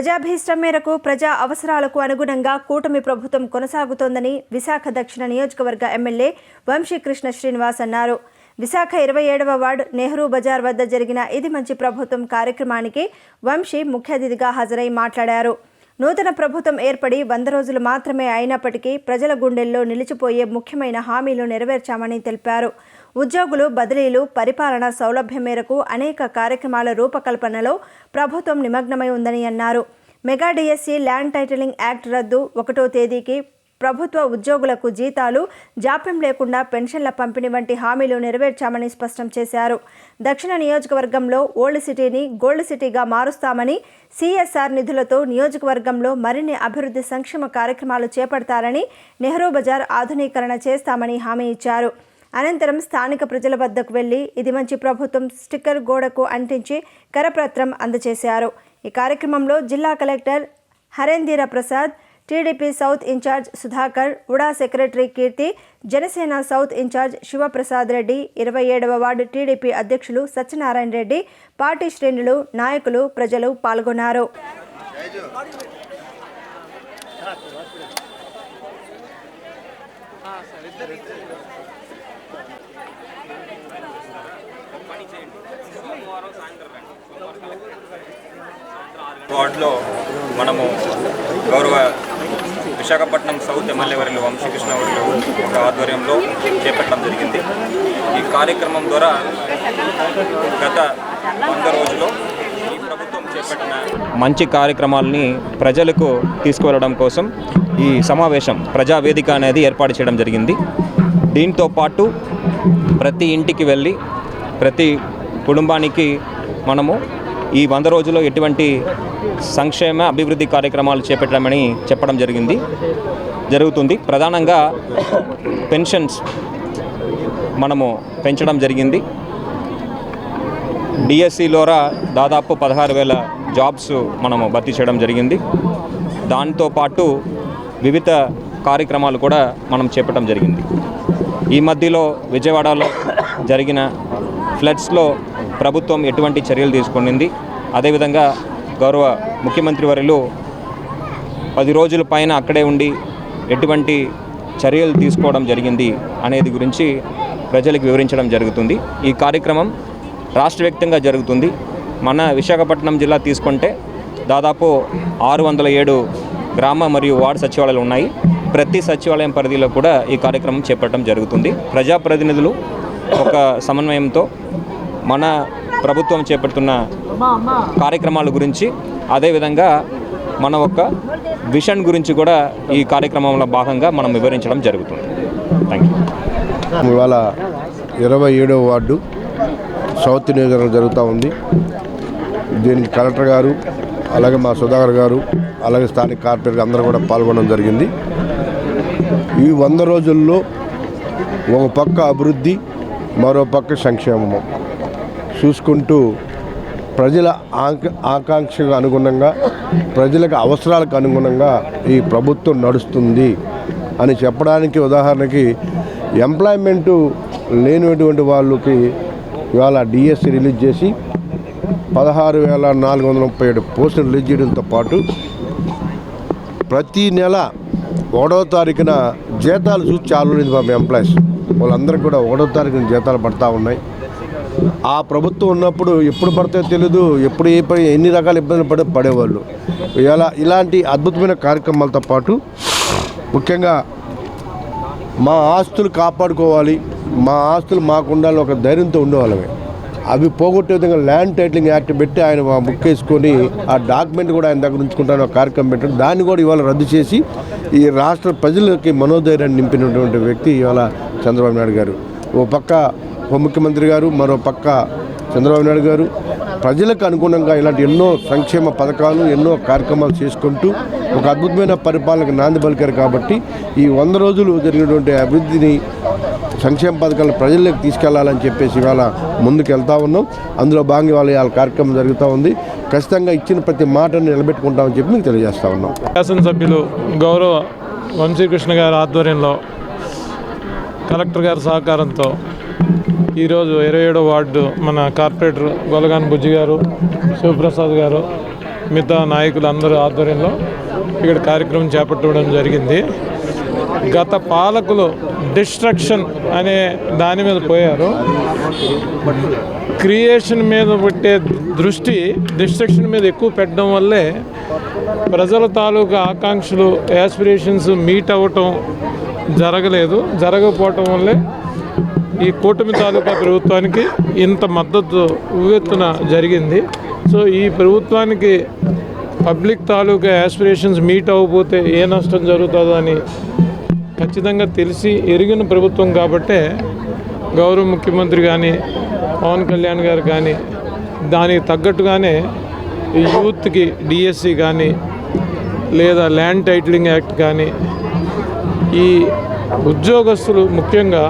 ప్రజాభీష్టం మేరకు ప్రజా అవసరాలకు అనుగుణంగా కూటమి ప్రభుత్వం కొనసాగుతోందని విశాఖ దక్షిణ నియోజకవర్గ ఎమ్మెల్యే వంశీకృష్ణ శ్రీనివాస్ అన్నారు. విశాఖ ఇరవై ఏడవ వార్డు నెహ్రూ బజార్ వద్ద జరిగిన ఇది మంచి ప్రభుత్వం కార్యక్రమానికి వంశీ ముఖ్య అతిథిగా హాజరై మాట్లాడారు. నూతన ప్రభుత్వం ఏర్పడి వంద రోజులు మాత్రమే అయినప్పటికీ ప్రజల గుండెల్లో నిలిచిపోయే ముఖ్యమైన హామీలు నెరవేర్చామని తెలిపారు. ఉద్యోగులు బదిలీలు పరిపాలన సౌలభ్యం మేరకు అనేక కార్యక్రమాల రూపకల్పనలో ప్రభుత్వం నిమగ్నమై ఉందని అన్నారు. Mega DSC land titling act రద్దు ఒకటో తేదీకి ప్రభుత్వ ఉద్యోగులకు జీతాలు జాప్యం లేకుండా పెన్షన్ల పంపిణీ వంటి హామీలు నెరవేర్చామని స్పష్టం చేశారు. దక్షిణ నియోజకవర్గంలో ఓల్డ్ సిటీని గోల్డ్ సిటీగా మారుస్తామని సిఎస్ఆర్ నిధులతో నియోజకవర్గంలో మరిన్ని అభివృద్ధి సంక్షేమ కార్యక్రమాలు చేపడతారని నెహ్రూ బజార్ ఆధునీకరణ చేస్తామని హామీ ఇచ్చారు. అనంతరం స్థానిక ప్రజల వద్దకు వెళ్ళి ఇది మంచి ప్రభుత్వం స్టిక్కర్ గోడకు అంటించి కరపత్రం అందజేశారు. ఈ కార్యక్రమంలో జిల్లా collector Harendhira Prasad TDP south in-charge Sudhakar ఉడా secretary Keerthi Janasena south in-charge Shivaprasad Reddy ఇరవై ఏడవ వార్డు టీడీపీ అధ్యక్షులు సత్యనారాయణ రెడ్డి పార్టీ శ్రేణులు నాయకులు ప్రజలు పాల్గొన్నారు. వార్డులో మనము గౌరవ విశాఖపట్నం సౌత్ ఎమ్మెల్యే వర్యులు వంశీకృష్ణ వర్యులు ఒక ఆధ్వర్యంలో చేపట్టడం జరిగింది. ఈ కార్యక్రమం ద్వారా గత వంద రోజుల్లో ఈ ప్రభుత్వం చేపట్టిన మంచి కార్యక్రమాలని ప్రజలకు తీసుకువెళ్ళడం కోసం ఈ సమావేశం ప్రజావేదిక అనేది ఏర్పాటు చేయడం జరిగింది. దీంతో పాటు ప్రతి ఇంటికి వెళ్ళి ప్రతి కుటుంబానికి మనము ఈ వంద రోజుల్లో ఎటువంటి సంక్షేమ అభివృద్ధి కార్యక్రమాలు చేపట్టమని చెప్పడం జరిగింది జరుగుతుంది. ప్రధానంగా పెన్షన్స్ మనము పెంచడం జరిగింది. డిఎస్సిలోరా దాదాపు పదహారు వేల జాబ్స్ మనము భర్తీ చేయడం జరిగింది. దాంతో పాటు వివిధ కార్యక్రమాలు కూడా మనం చేపట్టడం జరిగింది. ఈ మధ్యలో విజయవాడలో జరిగిన ఫ్లడ్స్లో ప్రభుత్వం ఎటువంటి చర్యలు తీసుకునింది. అదేవిధంగా గౌరవ ముఖ్యమంత్రి వర్యులు పది రోజుల పైన అక్కడే ఉండి ఎటువంటి చర్యలు తీసుకోవడం జరిగింది అనేది గురించి ప్రజలకు వివరించడం జరుగుతుంది. ఈ కార్యక్రమం రాష్ట్ర వ్యాప్తంగా జరుగుతుంది. మన విశాఖపట్నం జిల్లా తీసుకుంటే దాదాపు ఆరు వందల ఏడు గ్రామ మరియు వార్డు సచివాలయాలు ఉన్నాయి. ప్రతి సచివాలయం పరిధిలో కూడా ఈ కార్యక్రమం చేపట్టడం జరుగుతుంది. ప్రజాప్రతినిధులు ఒక సమన్వయంతో మన ప్రభుత్వం చేపడుతున్న కార్యక్రమాల గురించి అదేవిధంగా మన ఒక విషన్ గురించి కూడా ఈ కార్యక్రమంలో భాగంగా మనం వివరించడం జరుగుతుంది. థ్యాంక్ యూ ఇవాళ ఇరవై ఏడవ వార్డు సౌత్ నియోజకవర్గం జరుగుతూ ఉంది. దీనికి కలెక్టర్ గారు అలాగే మా సుధాకర్ గారు అలాగే స్థానిక కార్పొరేటర్ అందరూ కూడా పాల్గొనడం జరిగింది. ఈ వంద రోజుల్లో ఒక పక్క అభివృద్ధి మరో పక్క సంక్షేమము. చూసుకుంటూ ప్రజల ఆంక ఆకాంక్షకు అనుగుణంగా ప్రజలకు అవసరాలకు అనుగుణంగా ఈ ప్రభుత్వం నడుస్తుంది అని చెప్పడానికి ఉదాహరణకి ఎంప్లాయ్మెంటు లేనటువంటి వాళ్ళకి ఇవాళ డిఎస్సి రిలీజ్ చేసి పదహారు వేల నాలుగు వందల ముప్పై ఏడు పోస్టులు రిలీజ్ చేయడంతో పాటు ప్రతి నెల ఒకటో తారీఖున జీతాలు చూసి చాలు రోజులు పాపం ఎంప్లాయీస్. వాళ్ళందరికీ కూడా ఒకటో తారీఖున జీతాలు పడతా ఉన్నాయి. ఆ ప్రభుత్వం ఉన్నప్పుడు ఎప్పుడు పడితే తెలియదు ఎప్పుడు ఏ పని ఎన్ని రకాల ఇబ్బందులు పడే పడేవాళ్ళు. ఇలా ఇలాంటి అద్భుతమైన కార్యక్రమాలతో పాటు ముఖ్యంగా మా ఆస్తులు కాపాడుకోవాలి మా ఆస్తులు మాకు ఉండాలి ఒక ధైర్యంతో ఉండేవాళ్ళమే. అవి పోగొట్టే విధంగా ల్యాండ్ టైటిలింగ్ యాక్ట్ పెట్టి ఆయన మా బుక్ వేసుకొని ఆ డాక్యుమెంట్ కూడా ఆయన దగ్గర ఉంచుకుంటాను ఒక కార్యక్రమం పెట్టాడు దాన్ని కూడా ఇవాళ రద్దు చేసి ఈ రాష్ట్ర ప్రజలకి మనోధైర్యాన్ని నింపినటువంటి వ్యక్తి ఇవాళ చంద్రబాబు నాయుడు గారు. ఓ పక్క ఉప ముఖ్యమంత్రి గారు మరో పక్క చంద్రబాబు నాయుడు గారు. ప్రజలకు అనుగుణంగా ఇలాంటి ఎన్నో సంక్షేమ పథకాలు ఎన్నో కార్యక్రమాలు చేసుకుంటూ ఒక అద్భుతమైన పరిపాలనకు నాంది పలికారు కాబట్టి ఈ వంద రోజులు జరిగినటువంటి అభివృద్ధిని సంక్షేమ పథకాలను ప్రజల్లోకి తీసుకెళ్ళాలని చెప్పేసి ఇవాళ ముందుకు వెళ్తా ఉన్నాం. అందులో భాగంగా ఇవాళ ఇవాళ కార్యక్రమం జరుగుతూ ఉంది. ఖచ్చితంగా ఇచ్చిన ప్రతి మాటను నిలబెట్టుకుంటామని చెప్పి మీకు తెలియజేస్తా ఉన్నాం. శాసనసభ్యులు గౌరవ వంశీకృష్ణ గారి ఆధ్వర్యంలో కలెక్టర్ గారి సహకారంతో ఈరోజు ఇరవై ఏడో వార్డు మన కార్పొరేటర్ గొలగాన్ బుజ్జి గారు శివప్రసాద్ గారు మిగతా నాయకులు అందరూ ఆధ్వర్యంలో ఇక్కడ కార్యక్రమం చేపట్టడం జరిగింది. గత పాలకులు డిస్ట్రక్షన్ అనే దాని మీద పోయారు. క్రియేషన్ మీద పెట్టే దృష్టి డిస్ట్రక్షన్ మీద ఎక్కువ పెట్టడం వల్లే ప్రజల తాలూకా ఆకాంక్షలు యాస్పిరేషన్స్ మీట్ అవ్వటం జరగలేదు. జరగకపోవటం వల్లే ఈ కూటమి తాలూకా ప్రభుత్వానికి ఇంత మద్దతు ఉవ్వెత్తున జరిగింది. సో ఈ ప్రభుత్వానికి పబ్లిక్ తాలూకా యాస్పిరేషన్స్ మీట్ అవ్వకపోతే ఏ నష్టం జరుగుతుందో అని ఖచ్చితంగా తెలిసి ఎరిగిన ప్రభుత్వం కాబట్టే గౌరవ ముఖ్యమంత్రి కానీ పవన్ కళ్యాణ్ గారు కానీ దానికి తగ్గట్టుగానే యూత్కి డిఎస్సి కానీ లేదా ల్యాండ్ టైటిలింగ్ యాక్ట్ కానీ ఈ ఉద్యోగస్తులు ముఖ్యంగా